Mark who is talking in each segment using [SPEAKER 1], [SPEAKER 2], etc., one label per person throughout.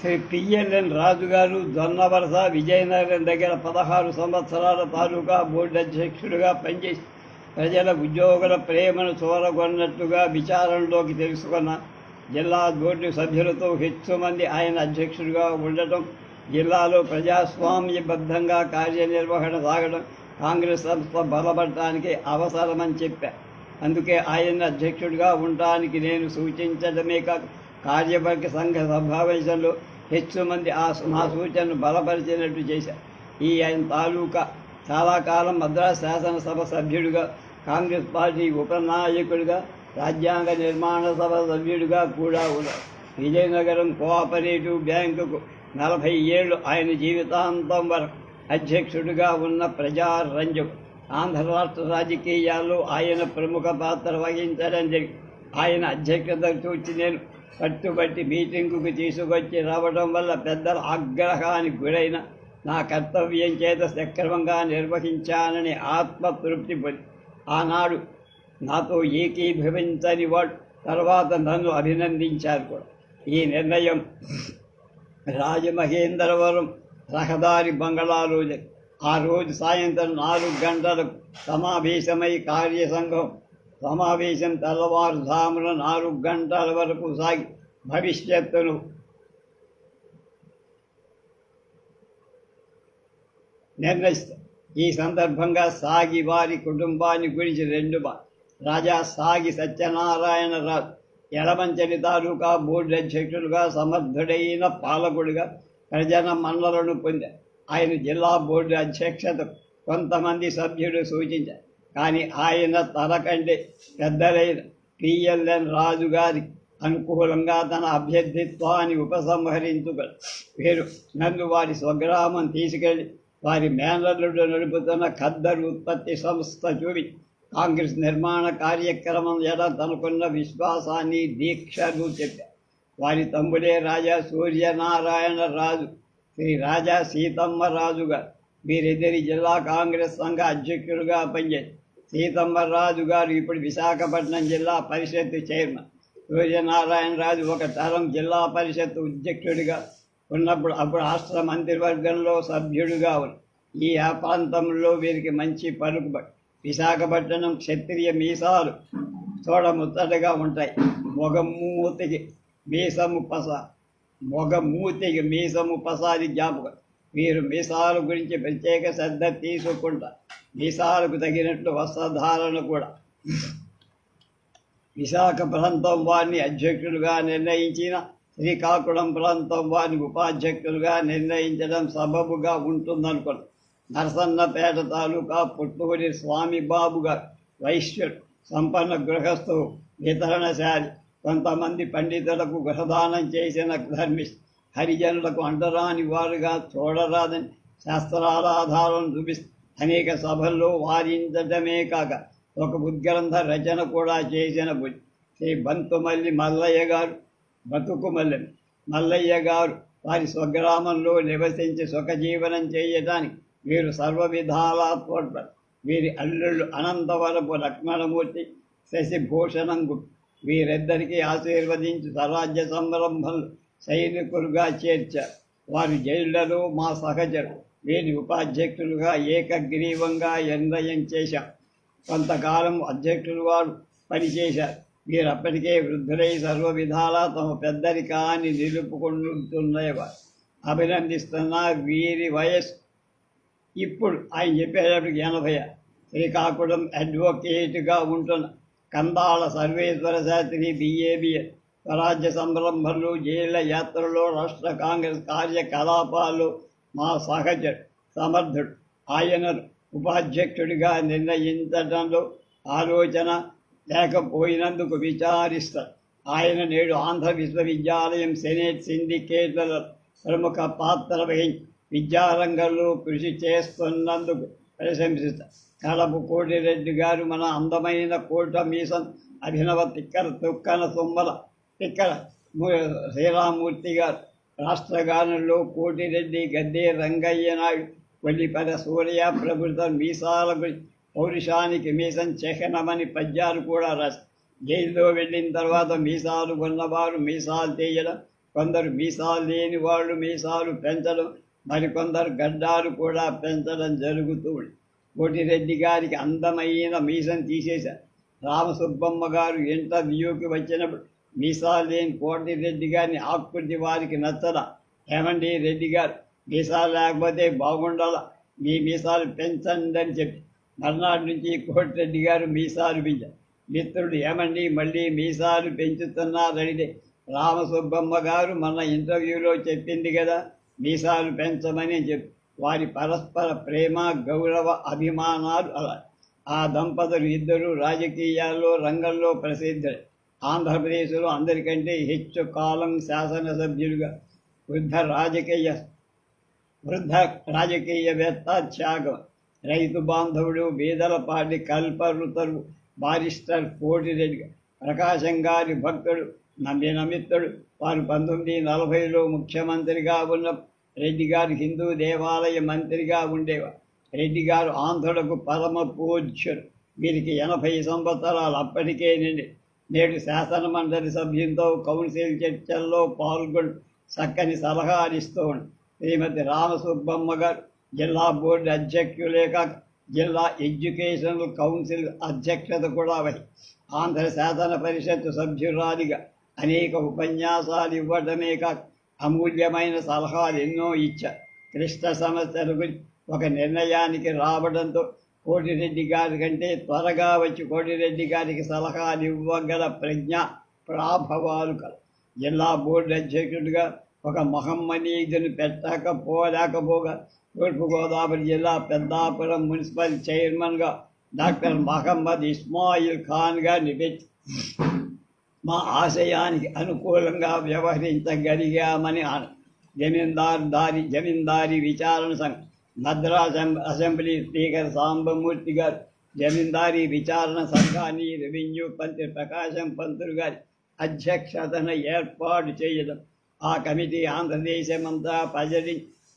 [SPEAKER 1] Shri PLN రాజు గారు దొన్నవరస విజయనగరం దగ్గర పదహారు సంవత్సరాల తాలూకా బోర్డు అధ్యక్షుడిగా పనిచేసి ప్రజల ఉద్యోగుల ప్రేమను చూరగొన్నట్టుగా విచారణలోకి తెలుసుకున్న జిల్లా బోర్డు సభ్యులతో హెచ్చు మంది ఆయన అధ్యక్షుడిగా ఉండటం జిల్లాలో ప్రజాస్వామ్యబద్ధంగా కార్యనిర్వహణ సాగడం కాంగ్రెస్ సంస్థ బలపడటానికి అవసరమని చెప్పా. అందుకే ఆయన అధ్యక్షుడిగా ఉండటానికి నేను సూచించడమే కాదు కార్యవర్గ సంఘ సమావేశంలో హెచ్చు మంది ఆ నా సూచనను బలపరిచినట్టు చేశారు ఈ ఆయన తాలూకా చాలా కాలం మద్రాస్ శాసనసభ సభ్యుడిగా కాంగ్రెస్ పార్టీ ఉపనాయకుడిగా రాజ్యాంగ నిర్మాణ సభ సభ్యుడిగా కూడా ఉన్నారు విజయనగరం కోఆపరేటివ్ బ్యాంకుకు నలభై ఏళ్ళు ఆయన జీవితాంతం వరకు అధ్యక్షుడిగా ఉన్న ప్రజారంజం. ఆంధ్ర రాష్ట్ర రాజకీయాల్లో ఆయన ప్రముఖ పాత్ర వహించడం జరిగింది ఆయన అధ్యక్షత చూచి నేను కట్టుబట్టి మీటింగుకు తీసుకొచ్చి రావడం వల్ల పెద్దల ఆగ్రహానికి గురైన నా కర్తవ్యం చేత సక్రమంగా నిర్వహించానని ఆత్మతృప్తి పొంది ఆనాడు నాతో ఏకీభవించని వాడు తర్వాత నన్ను అభినందించారు కూడా. ఈ నిర్ణయం రాజమహేంద్రవరం రహదారి బంగళాలో ఆ రోజు సాయంత్రం నాలుగు గంటలకు సమావేశమై కార్యసంఘం సమావేశం తెల్లవారుజామున నాలుగు గంటల వరకు సాగి భవిష్యత్తును నిర్ణయిస్తారు ఈ సందర్భంగా సాగి వారి కుటుంబాన్ని గురించి రెండు రాజా సాగి సత్యనారాయణ రాజు ఎడమంచని తాలూకా బోర్డు అధ్యక్షులుగా సమర్థుడైన పాలకుడిగా ప్రజల మన్నలను పొందారు. ఆయన జిల్లా బోర్డు అధ్యక్షత కొంతమంది సభ్యుడు సూచించారు. కానీ ఆయన తనకంటే పెద్దలైన పిఎల్ఎన్ రాజు గారి అనుకూలంగా తన అభ్యర్థిత్వాన్ని ఉపసంహరించుకొని వీరు. నన్ను వారి స్వగ్రామం తీసుకెళ్ళి వారి మేనల్లుడు నడుపుతున్న ఖద్దరు ఉత్పత్తి సంస్థ చూపి కాంగ్రెస్ నిర్మాణ కార్యక్రమం ఎడ తనకున్న విశ్వాసాన్ని దీక్షను చెప్పారు వారి తమ్ముడే రాజా సూర్యనారాయణ రాజు శ్రీ రాజా సీతమ్మ రాజుగారు. వీరిద్దరి జిల్లా కాంగ్రెస్ సంఘ అధ్యక్షులుగా పనిచేశారు సీతమ్మరాజు గారు ఇప్పుడు విశాఖపట్నం జిల్లా పరిషత్ చైర్మన్. సూర్యనారాయణ రాజు ఒక తరం జిల్లా పరిషత్ అధ్యక్షుడిగా ఉన్నప్పుడు అప్పుడు రాష్ట్ర మంత్రివర్గంలో సభ్యుడిగా ఉంది ఈ ఆ ప్రాంతంలో వీరికి మంచి పలుకుబడి విశాఖపట్నం క్షత్రియ మీసాలు చూడ ముచ్చటగా ఉంటాయి. మొగమూతికి మీసము పస మొగమూతికి మీసము పసాది జ్ఞాపకం. వీరు మీసాల గురించి ప్రత్యేక శ్రద్ధ తీసుకుంటారు. మీసాలకు తగినట్లు వస్త్రధారణ కూడా. విశాఖ ప్రాంతం వారిని అధ్యక్షులుగా నిర్ణయించిన శ్రీకాకుళం ప్రాంతం వారిని ఉపాధ్యక్షులుగా నిర్ణయించడం సబబుగా ఉంటుందనుకున్నాను నరసన్నపేట తాలూకా పుట్టూరి స్వామి బాబు గారు వైశ్యుడు సంపన్న గృహస్థు వితరణశాలి. కొంతమంది పండితులకు గృహదానం చేసిన ధర్మి హరిజనులకు అంటరాని వారుగా చూడరాదని శాస్త్రాల ఆధారం చూపిస్తూ అనేక సభల్లో వారించడమే కాక ఒక ఉద్గ్రంథ రచన కూడా చేసిన బుద్ధి. శ్రీ బంతుమల్లి మల్లయ్య గారు బతుకుమల్లి మల్లయ్య గారు వారి స్వగ్రామంలో నివసించి సుఖజీవనం చేయటానికి వీరు సర్వ విధాలా తోడ్పడు వీరి అల్లుళ్ళు అనంతవరపు లక్ష్మణమూర్తి శశిభూషణం గుప్త వీరిద్దరికీ ఆశీర్వదించి స్వరాజ్య సంరంభంలో సైనికులుగా చేర్చారు. వారి జైళ్ళలో మా సహచరు వీరి ఉపాధ్యక్షులుగా ఏకగ్రీవంగా నిర్ణయం చేశాం. కొంతకాలం అధ్యక్షులు వారు పనిచేశారు. వీరు అప్పటికే వృద్ధులై సర్వ విధాలా తమ పెద్దరికాన్ని నిలుపుకుంటున్నవారు. అభినందిస్తున్న వీరి వయస్సు ఇప్పుడు ఆయన చెప్పేటప్పటికి ఎనభై. శ్రీకాకుళం అడ్వకేట్గా ఉంటున్న కందాళ సర్వేశ్వర శాస్త్రి బిఏబిఎ స్వరాజ్య సంరంభలు జైళ్ళ యాత్రలో రాష్ట్ర కాంగ్రెస్ కార్యకలాపాలు మా సహజ సమర్థుడు ఆయనను ఉపాధ్యక్షుడిగా నిర్ణయించడంలో ఆలోచన లేకపోయినందుకు విచారిస్తారు. ఆయన నేడు ఆంధ్ర విశ్వవిద్యాలయం సెనేట్ సిండికేట్లలో ప్రముఖ పాత్ర వహించి విద్యారంగంలో కృషి చేస్తున్నందుకు ప్రశంసిస్తారు కడపు కోటిరెడ్డి గారు మన అందమైన కోట మీసం అభినవ తిక్కర తుక్కన తుమ్మల తిక్కర శ్రీరామూర్తి గారు రాష్ట్రగానంలో కోటిరెడ్డి గద్దే రంగయ్య నాయుడు కొల్లిపర సూర్య ప్రభుత్వ మీసాల పౌరుషానికి మీసం చెహనమని పద్యాలు కూడా రాశారు జైల్లో వెళ్ళిన తర్వాత మీసాలు కొన్నవారు మీసాలు తీయడం కొందరు మీసాలు లేని వాళ్ళు మీసాలు పెంచడం మరికొందరు గడ్డాలు కూడా పెంచడం జరుగుతూ కోటిరెడ్డి గారికి అందమైన మీసం తీసేశారు రామసుబ్బమ్మ గారు ఇంటర్వ్యూకి వచ్చినప్పుడు మీసాలు లేని కోటిరెడ్డి గారిని ఆకుపడి వారికి నచ్చల. ఏమండి రెడ్డి గారు? మీసాలు లేకపోతే బాగుండాల. మీ మీసాలు పెంచండి అని చెప్పి. మర్నాడు నుంచి కోటిరెడ్డి గారు మీసాలు పెంచారు మిత్రుడు ఏమండి మళ్ళీ మీసాలు పెంచుతున్నారడితే రామసుబ్బమ్మ గారు మన ఇంటర్వ్యూలో చెప్పింది కదా మీసాలు పెంచమని చెప్పి. వారి పరస్పర ప్రేమ గౌరవ అభిమానాలు అలా. ఆ దంపతులు ఇద్దరు రాజకీయాల్లో రంగంలో ప్రసిద్ధులు. ఆంధ్రప్రదేశ్లో అందరికంటే హెచ్చు కాలం శాసనసభ్యులుగా వృద్ధ రాజకీయ వృద్ధ రాజకీయవేత్త త్యాగం. రైతు బాంధవుడు బీదలపాటి కల్పరుతరు బారిస్టర్ కోటిరెడ్డి ప్రకాశం గారి భక్తుడు నమ్మిన మిత్రుడు. వారు పంతొమ్మిది నలభైలో ముఖ్యమంత్రిగా ఉన్న రెడ్డి గారు హిందూ దేవాలయ మంత్రిగా ఉండేవారు. రెడ్డి గారు ఆంధ్రులకు పరమ పూజ్యుడు. వీరికి ఎనభై సంవత్సరాలు అప్పటికే నిండి నేడు శాసన మండలి సభ్యులతో కౌన్సిల్ చర్చల్లో పాల్గొని చక్కని సలహా ఇస్తూ శ్రీమతి రామసుబ్బమ్మ గారు జిల్లా బోర్డు అధ్యక్షులే కాక జిల్లా ఎడ్యుకేషనల్ కౌన్సిల్ అధ్యక్షత కూడా వహి ఆంధ్ర శాసన పరిషత్తు సభ్యురాలిగా అనేక ఉపన్యాసాలు ఇవ్వడమే కాక అమూల్యమైన సలహాలు ఎన్నో ఇచ్చారు. క్లిష్ట సమస్యల గురించి ఒక నిర్ణయానికి రావడంతో కోటిరెడ్డి గారి కంటే త్వరగా వచ్చి కోటిరెడ్డి గారికి సలహాలు ఇవ్వగల ప్రజ్ఞ ప్రాభవాలు కల. జిల్లా బోర్డు అధ్యక్షుడిగా ఒక మహమ్మనీయుడిని పెట్టకపోలేకపోగా తూర్పుగోదావరి జిల్లా పెద్దాపురం మున్సిపల్ చైర్మన్గా డాక్టర్ మహమ్మద్ ఇస్మాయిల్ ఖాన్గా నిపెట్టి మా ఆశయానికి అనుకూలంగా వ్యవహరించగలిగామని ఆన జమీందారు దారి జమీందారి విచారణ సంఘం మద్రాస్ అసెంబ్లీ స్పీకర్ సాంబమూర్తి గారు జమీందారీ విచారణ సంఘాన్ని రెవెన్యూ మంత్రి ప్రకాశం పంతులు గారి అధ్యక్షతన ఏర్పాటు చేయడం. ఆ కమిటీ ఆంధ్రదేశమంతా ప్రజలి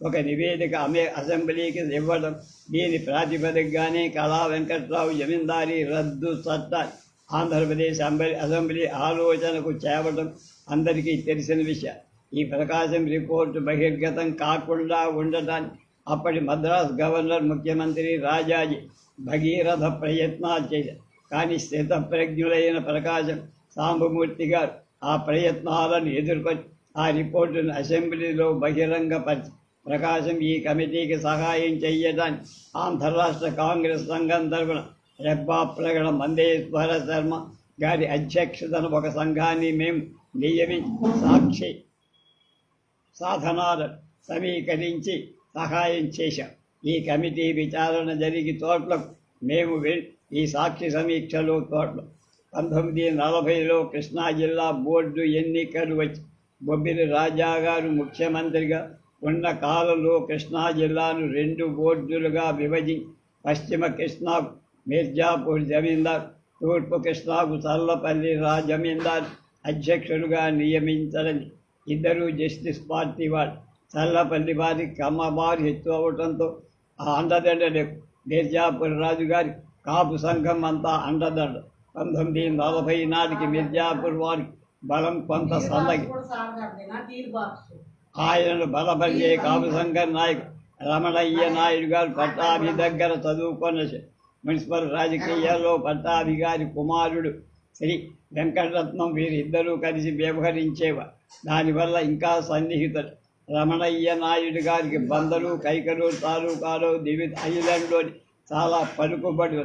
[SPEAKER 1] ఒక నివేదిక అమే అసెంబ్లీకి ఇవ్వడం. దీని ప్రాతిపదికగానే కళా వెంకట్రావు జమీందారీ రద్దు చట్టాన్ని ఆంధ్రప్రదేశ్ అసెంబ్లీ అసెంబ్లీ ఆలోచనకు చేపడం అందరికీ తెలిసిన విషయం. ఈ ప్రకాశం రిపోర్టు బహిర్గతం కాకుండా ఉండటానికి అప్పటి మద్రాస్ గవర్నర్ ముఖ్యమంత్రి రాజాజీ భగీరథ ప్రయత్నాలు చేశారు. కానీ స్థితప్రజ్ఞులైన ప్రకాశం సాంబమూర్తి గారు ఆ ప్రయత్నాలను ఎదుర్కొని ఆ రిపోర్టును అసెంబ్లీలో బహిరంగపరిచి ప్రకాశం ఈ కమిటీకి సహాయం చేయడానికి ఆంధ్ర రాష్ట్ర కాంగ్రెస్ సంఘం తరఫున రెబ్బా ప్రగణ మందేశ్వర శర్మ గారి అధ్యక్షతను ఒక సంఘాన్ని మేము నియమించి సాక్షి సాధనాలను సమీకరించి సహాయం చేశాం. ఈ కమిటీ విచారణ జరిగి తోట్లకు మేము ఈ సాక్షి సమీక్షలు తోటలు పంతొమ్మిది నలభైలో కృష్ణా జిల్లా బోర్డు ఎన్నికలు వచ్చి బొబ్బిలి రాజా గారు ముఖ్యమంత్రిగా ఉన్న కాలంలో కృష్ణా జిల్లాను రెండు బోర్డులుగా విభజించి పశ్చిమ కృష్ణాకు మిర్జాపూర్ జమీందార్ తూర్పు కృష్ణాకు చల్లపల్లి రా జమీందార్ అధ్యక్షులుగా నియమించాలని ఇద్దరు జస్టిస్ పార్టీ వాళ్ళు చల్లపల్లి వారి కమ్మవారి ఎత్తు అవటంతో ఆ అండదండలకు మిర్జాపూర్ రాజు గారి కాపు సంఘం అంతా అండదండ. పంతొమ్మిది నలభై నాటికి మిర్జాపూర్ వారి బలం కొంత సన్నగి ఆయనను బలపరిచే కాపు సంఘం నాయకుడు రమణయ్య నాయుడు గారు పట్టాభి దగ్గర చదువుకున్న మున్సిపల్ రాజకీయాల్లో పట్టాభి గారి కుమారుడు శ్రీ వెంకటరత్నం వీరిద్దరూ కలిసి వ్యవహరించేవారు దానివల్ల ఇంకా సన్నిహితుడు రమణయ్య నాయుడు గారికి బందరు కైకలు తాలూకాలో దివి ఐలాండ్లోని చాలా పలుకుబడి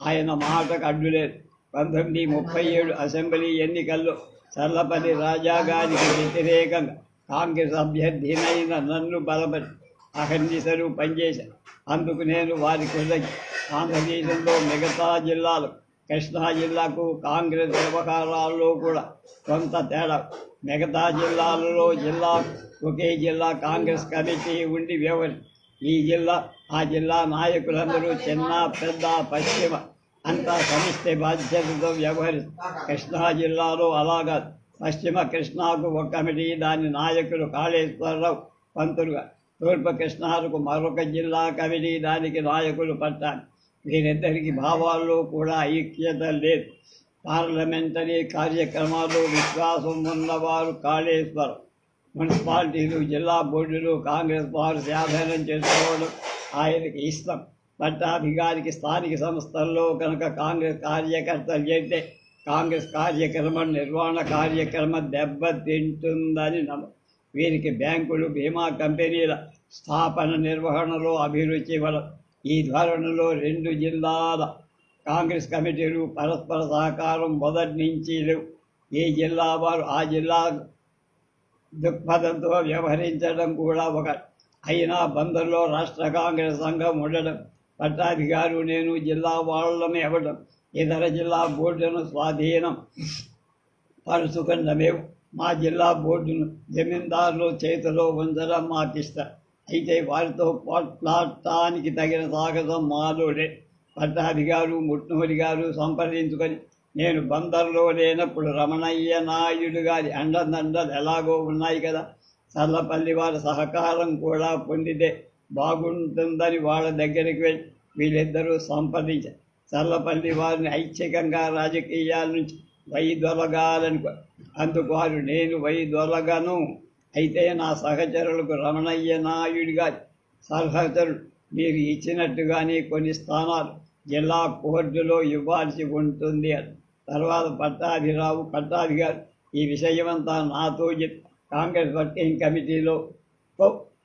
[SPEAKER 1] ఆయన మాటకు అడ్డులేదు పంతొమ్మిది ముప్పై ఏడు అసెంబ్లీ ఎన్నికల్లో చల్లపల్లి రాజా గారికి వ్యతిరేకంగా కాంగ్రెస్ అభ్యర్థినైన నన్ను బలపరి అహర్నిశలు పనిచేశారు. అందుకు నేను వారి కృతజ్ఞ ఆంధ్రదేశంలో మిగతా జిల్లాలు కృష్ణా జిల్లాకు కాంగ్రెస్ వ్యవహారాల్లో కూడా కొంత తేడా. మిగతా జిల్లాలలో జిల్లా ఒకే జిల్లా కాంగ్రెస్ కమిటీ ఉండి వ్యవహరి. ఈ జిల్లా ఆ జిల్లా నాయకులందరూ చిన్న పెద్ద పశ్చిమ అంతా సమిష్టి బాధ్యతతో వ్యవహరిస్తారు కృష్ణా జిల్లాలో అలాగా పశ్చిమ కృష్ణాకు ఒక కమిటీ దాని నాయకులు కాళేశ్వరరావు పంతులుగా తూర్పు కృష్ణాకు మరొక జిల్లా కమిటీ దానికి నాయకులు పట్టాలి. వీరిద్దరికి భావాల్లో కూడా ఐక్యత లేదు. పార్లమెంటరీ కార్యక్రమాలు విశ్వాసం ఉన్నవారు కాళేశ్వరం మున్సిపాలిటీలు జిల్లా బోర్డులు కాంగ్రెస్ వారు స్వాధీనం చేసుకోవడం ఆయనకి ఇష్టం. పట్టాధికారికి స్థానిక సంస్థల్లో కనుక కాంగ్రెస్ కార్యకర్తలు చేస్తే కాంగ్రెస్ కార్యక్రమ నిర్వహణ కార్యక్రమం దెబ్బతింటుందని నమ్మ. వీరికి బ్యాంకులు బీమా కంపెనీల స్థాపన నిర్వహణలో అభిరుచి వల ఈ ధోరణిలో రెండు జిల్లాల కాంగ్రెస్ కమిటీలు పరస్పర సహకారం మొదటి నుంచి లేవు ఏ జిల్లా వారు ఆ జిల్లా దృక్పథంతో వ్యవహరించడం కూడా ఒక అయినా బందర్లో రాష్ట్ర కాంగ్రెస్ సంఘం ఉండడం పట్టాధికారు నేను జిల్లా వాళ్ళని ఇవ్వడం ఇతర జిల్లా బోర్డును స్వాధీనం పరుచుకున్న మేము మా జిల్లా బోర్డును జమీందారులు చేతిలో ఉంచడం మాకు ఇష్టం అయితే వారితో పోట్లాడటానికి తగిన సాగసం మాలోడే పట్టాధికారు ముట్నూరి గారు సంప్రదించుకొని నేను బందర్లో లేనప్పుడు రమణయ్య నాయుడు గారి అండదండలు ఎలాగో ఉన్నాయి కదా. చల్లపల్లి వారి సహకారం కూడా పొందితే బాగుంటుందని వాళ్ళ దగ్గరికి వెళ్ళి వీళ్ళిద్దరూ సంప్రదించారు చల్లపల్లి వారిని ఐచ్ఛికంగా రాజకీయాల నుంచి వైదొలగాలని అందుకు వారు నేను వైదొలగను అయితే నా సహచరులకు రమణయ్య నాయుడు గారి సహచరులు మీరు ఇచ్చినట్టుగానే కొన్ని స్థానాలు జిల్లా కోర్టులో ఇవ్వాల్సి ఉంటుంది అని. తర్వాత పట్టాభిరావు పట్టాభి గారు ఈ విషయమంతా నాతో చెప్పి కాంగ్రెస్ వర్కింగ్ కమిటీలో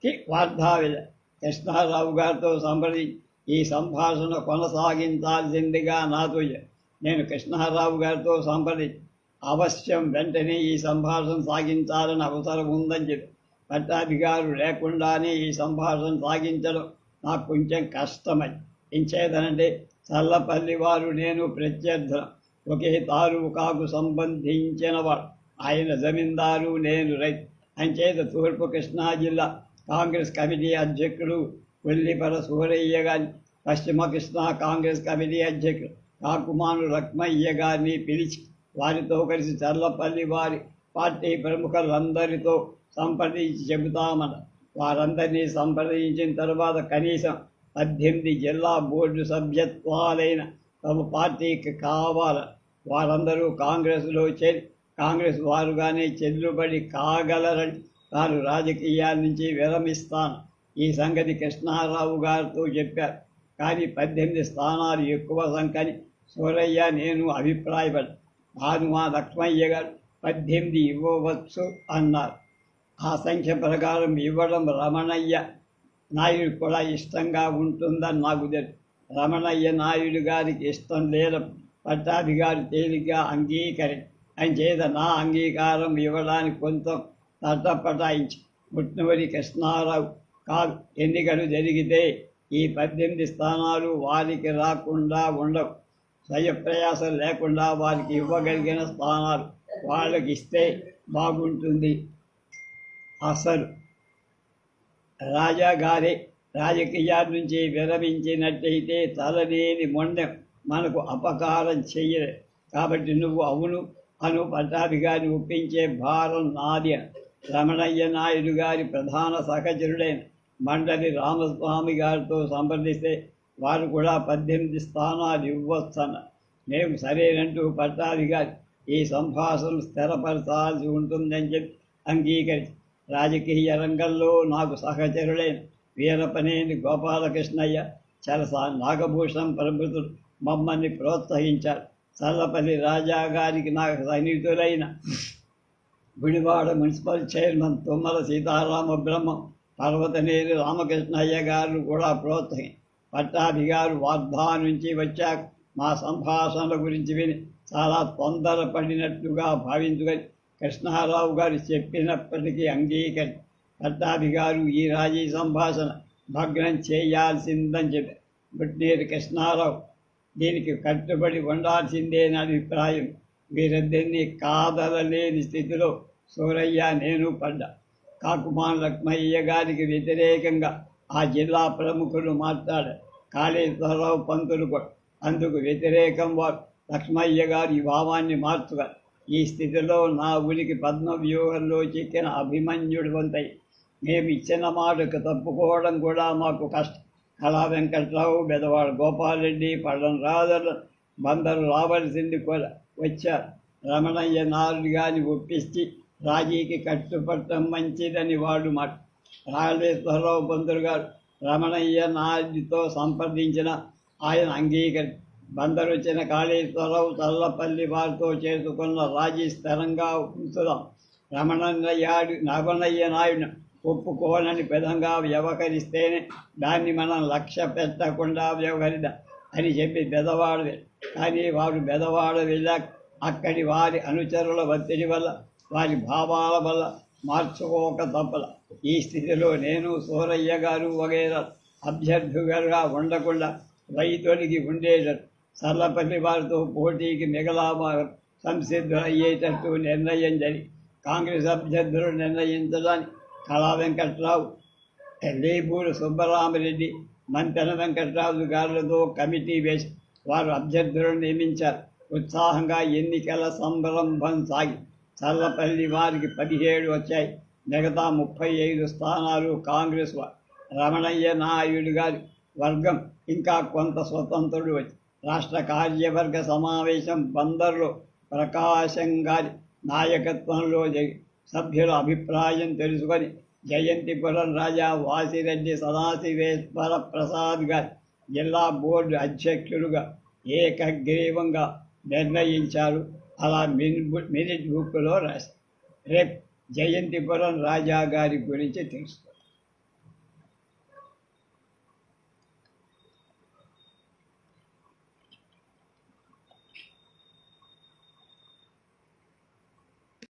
[SPEAKER 1] కి వార్తావిల కృష్ణారావు గారితో సంప్రదించి ఈ సంభాషణ కొనసాగించాల్సిందిగా నాతో చెప్పి నేను కృష్ణారావు గారితో సంప్రదించి అవశ్యం వెంటనే ఈ సంభాషణ సాగించాలని అవసరం ఉందని చెప్పి. పట్టాధికారులు లేకుండానే ఈ సంభాషణ సాగించడం నాకు కొంచెం కష్టమై. ఇంచేదనంటే చల్లపల్లి వారు నేను ప్రత్యర్థులం. ఒకే తాలూకాకు సంబంధించిన వాడు. ఆయన జమీందారు నేను రైతు అంచేత తూర్పు కృష్ణా జిల్లా కాంగ్రెస్ కమిటీ అధ్యక్షుడు కొల్లిపర సూరయ్య గారిని పశ్చిమ కృష్ణా కాంగ్రెస్ కమిటీ అధ్యక్షుడు కాకుమాను రక్మయ్య గారిని పిలిచి వారితో కలిసి చర్లపల్లి వారి పార్టీ ప్రముఖులందరితో సంప్రదించి చెబుతామన్న వారందరినీ సంప్రదించిన తర్వాత కనీసం పద్దెనిమిది జిల్లా బోర్డు సభ్యత్వాలైన తమ పార్టీకి కావాల. వారందరూ కాంగ్రెస్లో చేరి కాంగ్రెస్ వారుగానే చెల్లుబడి కాగలరని తాను రాజకీయాల నుంచి విరమిస్తాను. ఈ సంగతి కృష్ణారావు గారితో చెప్పారు. కానీ పద్దెనిమిది స్థానాలు ఎక్కువ సంఖ్యని సూరయ్య నేను అభిప్రాయపడ్డా భానుమా లక్ష్మయ్య గారు పద్దెనిమిది ఇవ్వవచ్చు అన్నారు. ఆ సంఖ్య ప్రకారం ఇవ్వడం రమణయ్య నాయుడు కూడా ఇష్టంగా ఉంటుందని నాకు తెలుసు. రమణయ్య నాయుడు గారికి ఇష్టం లేదు. పట్టాధికారి తేలిగ్గా అంగీకరి అంచేత నా అంగీకారం ఇవ్వడానికి కొంత తటపటాయించి ముట్నవరి కృష్ణారావు కాదు ఎన్నికలు జరిగితే ఈ పద్దెనిమిది స్థానాలు వారికి రాకుండా ఉండవు. స్వయప్రయాసం లేకుండా వారికి ఇవ్వగలిగిన స్థానాలు వాళ్ళకి ఇస్తే బాగుంటుంది. అసలు రాజాగారి రాజకీయాల నుంచి విరమించినట్టయితే తలనేని మొండెం మనకు అపకారం చెయ్యలే కాబట్టి నువ్వు అవును అను పట్టాభిగారిని ఒప్పించే భారం నాది రమణయ్య నాయుడు గారి ప్రధాన సహచరుడైన మండలి రామస్వామి గారితో సంప్రదిస్తే వారు కూడా పద్దెనిమిది స్థానాలు ఇవ్వచ్చన్న మేము సరేనంటూ పట్టాభిగారి ఈ సంభాషణ స్థిరపరచాల్సి ఉంటుందని చెప్పి అంగీకరించి. రాజకీయ రంగంలో నాకు సహచరులైన వీరపనేని గోపాలకృష్ణయ్య చలసా నాగభూషణం ప్రభుత్వం మమ్మల్ని ప్రోత్సహించారు. చల్లపల్లి రాజా గారికి నాకు సన్నిహితులైన గుడివాడ మున్సిపల్ చైర్మన్ తుమ్మల సీతారామ బ్రహ్మం పర్వతనేని రామకృష్ణయ్య గారు కూడా ప్రోత్సహి పట్టాభిగారు వార్ధా నుంచి వచ్చాక మా సంభాషణల గురించి విని చాలా తొందరపడినట్టుగా భావించుకొని కృష్ణారావు గారు చెప్పినప్పటికీ అంగీకరి పట్టాభిగారు ఈ రాజీ సంభాషణ భగ్నం చేయాల్సిందని చెప్పి బుట్నేరు కృష్ణారావు దీనికి కట్టుబడి ఉండాల్సిందేని అభిప్రాయం. వీరిద్దరినీ కాదలలేని స్థితిలో సూరయ్య నేను పడ్డా. కాకుమాన్ లక్ష్మయ్య గారికి వ్యతిరేకంగా ఆ జిల్లా ప్రముఖులు మాట్లాడారు. కాళేశ్వరరావు పంతులు అందుకు వ్యతిరేకం వారు లక్ష్మయ్య గారు ఈ భావాన్ని మార్చుగారు ఈ స్థితిలో నా ఉనికి పద్మ వ్యూహంలో చిక్కిన అభిమన్యుడు వంతయి మేము ఇచ్చిన మాటకు తప్పుకోవడం కూడా మాకు కష్టం. కళా వెంకట్రావు బెదవాడ గోపాలరెడ్డి పళ్ళం రాజర్ల బందరు రావలసింది కూడా వచ్చారు. రమణయ్య నారుడు గారిని ఒప్పించి రాజీకి కట్టుపట్టడం మంచిదని వాడు మాట రాజేశ్వరరావు పంతులు గారు రమణయ్య నాయుడితో సంప్రదించిన ఆయన అంగీకరి బందరొచ్చిన కాళేశ్వరరావు చల్లపల్లి వారితో చేసుకున్న రాజీ స్థిరంగా ఉంచుదాం రమణయ్యాడు రమణయ్య నాయుడు ఒప్పుకోనని విధంగా వ్యవహరిస్తేనే దాన్ని మనం లక్ష్య పెట్టకుండా వ్యవహరిద్దాం అని చెప్పి బెదవాడు కానీ వారు బెదవాడు వెళ్ళాక అక్కడి వారి అనుచరుల ఒత్తిడి వల్ల వారి భావాల వల్ల మార్చుకోక తప్పల. ఈ స్థితిలో నేను సూరయ్య గారు వగేరా అభ్యర్థులుగా ఉండకుండా రైతులకి ఉండేటట్టు సర్లపల్లి వారితో పోటీకి మిగలా సంసిద్ధులు అయ్యేటట్టు నిర్ణయం జరిగి కాంగ్రెస్ అభ్యర్థులు నిర్ణయించడానికి కళా వెంకట్రావు లేపూరు సుబ్బరామరెడ్డి మంతెన వెంకట్రాజు గారులతో కమిటీ వేసి వారు అభ్యర్థులను నియమించారు. ఉత్సాహంగా ఎన్నికల సంరంభం సాగి చల్లపల్లి వారికి పదిహేడు వచ్చాయి. మిగతా ముప్పై ఐదు స్థానాలు కాంగ్రెస్ రమణయ్య నాయుడు గారి వర్గం ఇంకా కొంత స్వతంత్రుడు వచ్చి రాష్ట్ర కార్యవర్గ సమావేశం బందర్లో ప్రకాశం గారి నాయకత్వంలో జరిగి సభ్యుల అభిప్రాయం తెలుసుకొని జయంతిపురం రాజా వాసిరెడ్డి సదాశివేశ్వర ప్రసాద్ గారి జిల్లా బోర్డు అధ్యక్షులుగా ఏకగ్రీవంగా నిర్ణయించారు. అలా మిన్ మినిట్ బుక్లో రాశారు రేపు జయంతిపురం రాజా గారి గురించి తెలుసు